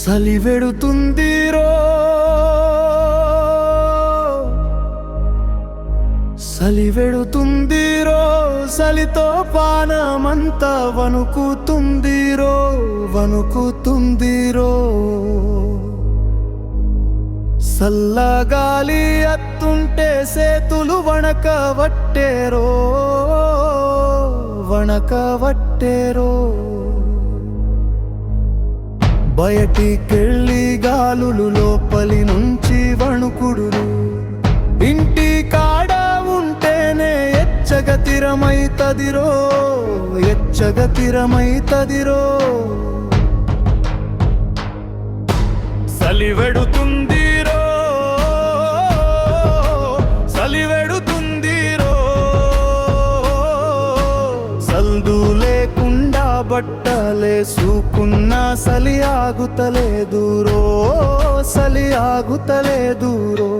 సలివెడుతుందిరో సలివెడుతుందిరో సలితో పానమంతా వణుకుతుందిరో వణుకుతుందిరో సల్లగాలి అత్తుంటే సేతులు వణక వట్టేరో వణక వట్టేరో బయటికెళ్ళి గాలులు లోపలి నుంచి వణుకుడురు ఇంటి కాడ ఉంటేనే ఎచ్చగతిరమైతదిరో ఎచ్చగతిరమైతదిరో సలివెడుతుందిరో సలివెడుతుందిరో సలివెడుతుంది బట్టలేసుకున్న సలి ఆగుతలేదురో సలి ఆగుతలేదురో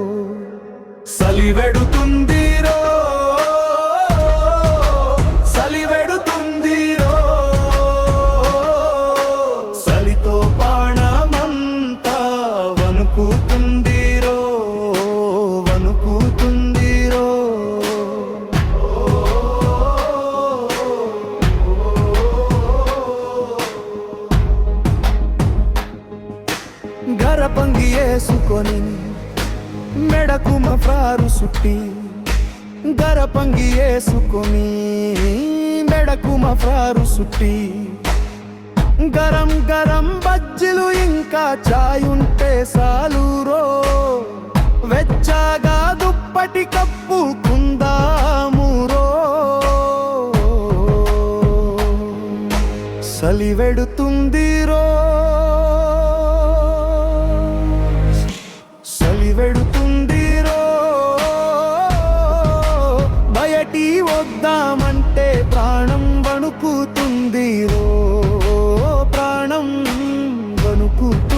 సలివెడుతుందిరో సలివెడుతుందిరో సలితో పాణమంతా వణుకుతుందిరో గరపంగి వేసుకొని మెడకు మఫారు సుట్టి గరపంగి వేసుకొని మెడకు మఫారు సుట్టి. గరం గరం బజ్జీలు ఇంకా చాయుంటే సాలూరో సాలురో వెచ్చగా దుప్పటి కప్పుకుందామురో సలివెడుతుందిరో సలివెడుతుందిరో వద్దామంటే ప్రాణం వణుకుతుందిరో ప్రాణం వణుకుతుంది